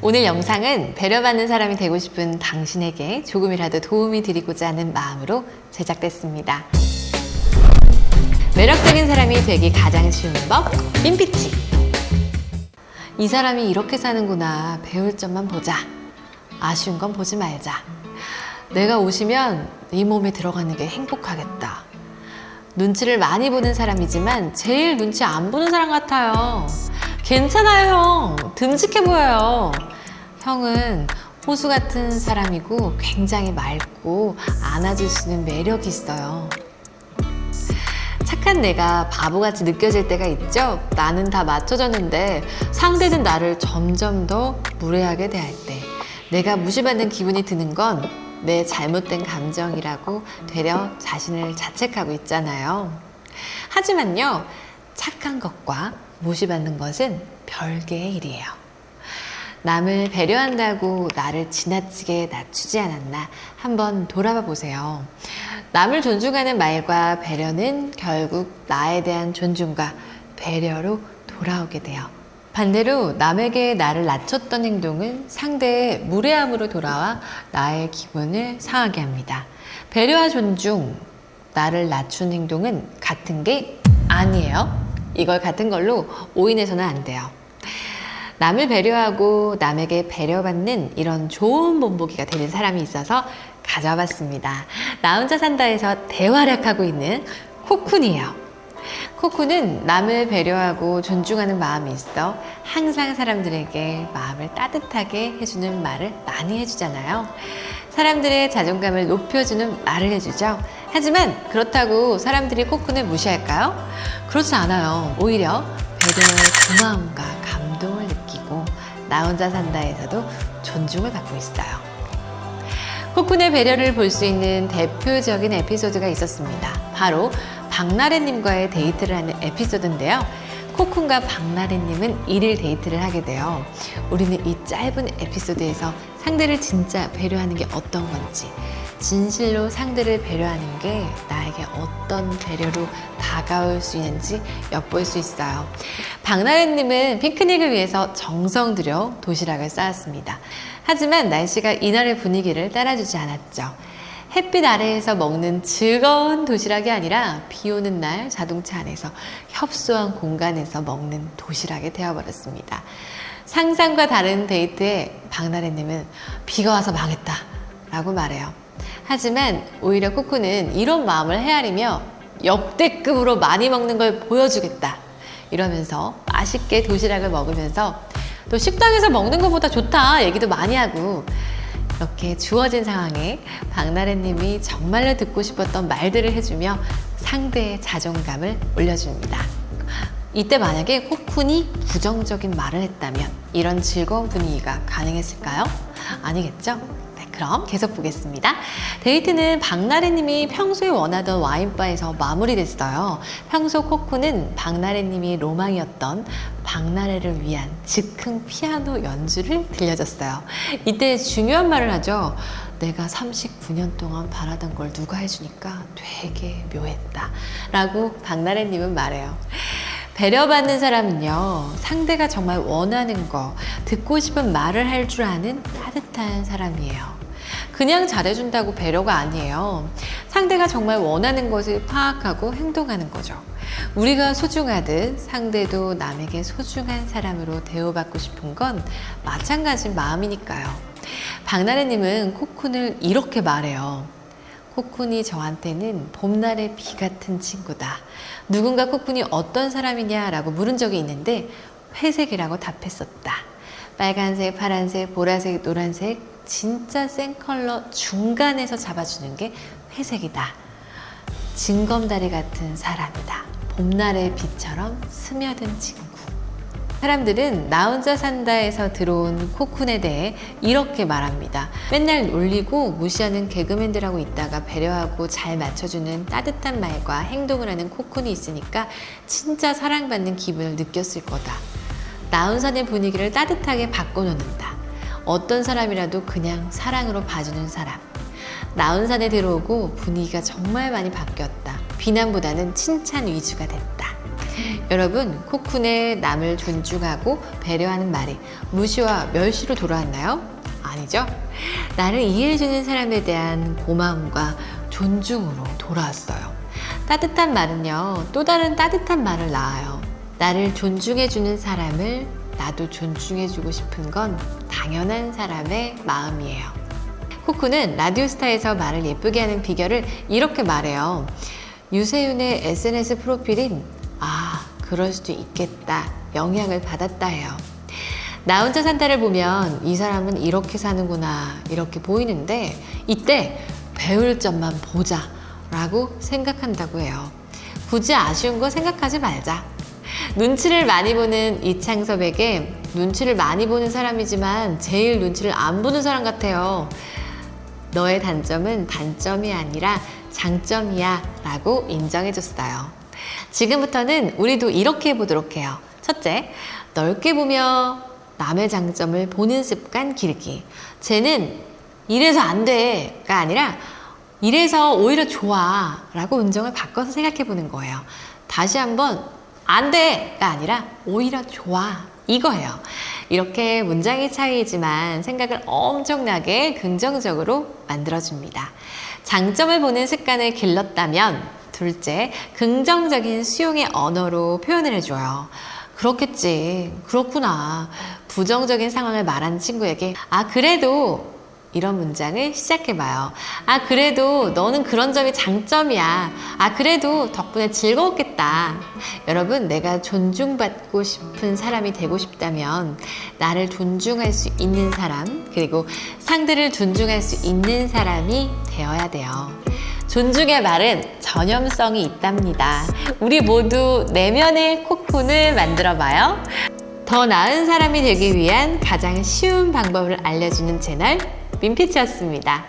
오늘 영상은 배려받는 사람이 되고 싶은 당신에게 조금이라도 도움이 드리고자 하는 마음으로 제작됐습니다. 매력적인 사람이 되기 가장 쉬운 법, 삔피치. 이 사람이 이렇게 사는구나. 배울 점만 보자. 아쉬운 건 보지 말자. 내가 오시면 이 몸에 들어가는 게 행복하겠다. 눈치를 많이 보는 사람이지만 제일 눈치 안 보는 사람 같아요. 괜찮아요, 형. 듬직해 보여요. 형은 호수 같은 사람이고 굉장히 맑고 안아줄 수 있는 매력이 있어요. 착한 내가 바보같이 느껴질 때가 있죠? 나는 다 맞춰졌는데 상대는 나를 점점 더 무례하게 대할 때 내가 무시받는 기분이 드는 건 내 잘못된 감정이라고 되려 자신을 자책하고 있잖아요. 하지만요, 착한 것과 무시받는 것은 별개의 일이에요. 남을 배려한다고 나를 지나치게 낮추지 않았나 한번 돌아봐 보세요. 남을 존중하는 말과 배려는 결국 나에 대한 존중과 배려로 돌아오게 돼요. 반대로 남에게 나를 낮췄던 행동은 상대의 무례함으로 돌아와 나의 기분을 상하게 합니다. 배려와 존중, 나를 낮춘 행동은 같은 게 아니에요. 이걸 같은 걸로 오인해서는 안 돼요. 남을 배려하고 남에게 배려받는 이런 좋은 본보기가 되는 사람이 있어서 가져와봤습니다. 나 혼자 산다에서 대활약하고 있는 코쿤이에요. 코쿤은 남을 배려하고 존중하는 마음이 있어 항상 사람들에게 마음을 따뜻하게 해주는 말을 많이 해주잖아요. 사람들의 자존감을 높여주는 말을 해주죠. 하지만 그렇다고 사람들이 코쿤을 무시할까요? 그렇지 않아요. 오히려 배려의 고마움과 느끼고 나 혼자 산다에서도 존중을 받고 있어요. 코쿤의 배려를 볼 수 있는 대표적인 에피소드가 있었습니다. 바로 박나래님과의 데이트를 하는 에피소드인데요. 코쿤과 박나래님은 1일 데이트를 하게 돼요. 우리는 이 짧은 에피소드에서 상대를 진짜 배려하는 게 어떤 건지, 진실로 상대를 배려하는 게 나에게 어떤 배려로 다가올 수 있는지 엿볼 수 있어요. 박나래님은 피크닉을 위해서 정성 들여 도시락을 쌓았습니다. 하지만 날씨가 이날의 분위기를 따라주지 않았죠. 햇빛 아래에서 먹는 즐거운 도시락이 아니라 비 오는 날 자동차 안에서 협소한 공간에서 먹는 도시락이 되어버렸습니다. 상상과 다른 데이트에 박나래님은 비가 와서 망했다 라고 말해요. 하지만 오히려 코코는 이런 마음을 헤아리며 역대급으로 많이 먹는 걸 보여주겠다 이러면서 맛있게 도시락을 먹으면서 또 식당에서 먹는 것보다 좋다 얘기도 많이 하고 이렇게 주어진 상황에 박나래님이 정말로 듣고 싶었던 말들을 해주며 상대의 자존감을 올려줍니다. 이때 만약에 코쿤이 부정적인 말을 했다면 이런 즐거운 분위기가 가능했을까요? 아니겠죠? 네, 그럼 계속 보겠습니다. 데이트는 박나래님이 평소에 원하던 와인바에서 마무리됐어요. 평소 코쿤은 박나래님이 로망이었던 박나래를 위한 즉흥 피아노 연주를 들려줬어요. 이때 중요한 말을 하죠. 내가 39년 동안 바라던 걸 누가 해주니까 되게 묘했다. 라고 박나래님은 말해요. 배려받는 사람은요, 상대가 정말 원하는 거, 듣고 싶은 말을 할 줄 아는 따뜻한 사람이에요. 그냥 잘해준다고 배려가 아니에요. 상대가 정말 원하는 것을 파악하고 행동하는 거죠. 우리가 소중하듯 상대도 남에게 소중한 사람으로 대우받고 싶은 건 마찬가지 마음이니까요. 박나래님은 코쿤을 이렇게 말해요. 코쿤이 저한테는 봄날의 비 같은 친구다. 누군가 코쿤이 어떤 사람이냐라고 물은 적이 있는데 회색이라고 답했었다. 빨간색, 파란색, 보라색, 노란색, 진짜 센 컬러 중간에서 잡아주는 게 회색이다. 징검다리 같은 사람이다. 봄날의 비처럼 스며든 친구. 사람들은 나 혼자 산다에서 들어온 코쿤에 대해 이렇게 말합니다. 맨날 놀리고 무시하는 개그맨들하고 있다가 배려하고 잘 맞춰주는 따뜻한 말과 행동을 하는 코쿤이 있으니까 진짜 사랑받는 기분을 느꼈을 거다. 나운산의 분위기를 따뜻하게 바꿔놓는다. 어떤 사람이라도 그냥 사랑으로 봐주는 사람. 나운산에 들어오고 분위기가 정말 많이 바뀌었다. 비난보다는 칭찬 위주가 됐다. 여러분, 코쿤의 남을 존중하고 배려하는 말이 무시와 멸시로 돌아왔나요? 아니죠. 나를 이해해주는 사람에 대한 고마움과 존중으로 돌아왔어요. 따뜻한 말은요, 또 다른 따뜻한 말을 낳아요. 나를 존중해주는 사람을 나도 존중해주고 싶은 건 당연한 사람의 마음이에요. 코쿠는 라디오스타에서 말을 예쁘게 하는 비결을 이렇게 말해요. 유세윤의 SNS 프로필인 아, 그럴 수도 있겠다. 영향을 받았다 해요. 나 혼자 산다를 보면 이 사람은 이렇게 사는구나. 이렇게 보이는데 이때 배울 점만 보자. 라고 생각한다고 해요. 굳이 아쉬운 거 생각하지 말자. 눈치를 많이 보는 이창섭에게 눈치를 많이 보는 사람이지만 제일 눈치를 안 보는 사람 같아요. 너의 단점은 단점이 아니라 장점이야 라고 인정해줬어요. 지금부터는 우리도 이렇게 해보도록 해요. 첫째, 넓게 보며 남의 장점을 보는 습관 기르기. 쟤는 이래서 안 돼가 아니라 이래서 오히려 좋아 라고 운정을 바꿔서 생각해 보는 거예요. 다시 한번 안 돼가 아니라 오히려 좋아 이거예요. 이렇게 문장의 차이지만 생각을 엄청나게 긍정적으로 만들어줍니다. 장점을 보는 습관을 길렀다면 둘째, 긍정적인 수용의 언어로 표현을 해줘요. 그렇겠지. 그렇구나. 부정적인 상황을 말한 친구에게, 아, 그래도 이런 문장을 시작해봐요. 아, 그래도 너는 그런 점이 장점이야. 아, 그래도 덕분에 즐거웠겠다. 여러분, 내가 존중받고 싶은 사람이 되고 싶다면 나를 존중할 수 있는 사람, 그리고 상대를 존중할 수 있는 사람이 되어야 돼요. 존중의 말은 전염성이 있답니다. 우리 모두 내면의 코쿤을 만들어 봐요. 더 나은 사람이 되기 위한 가장 쉬운 방법을 알려주는 채널 민피치였습니다.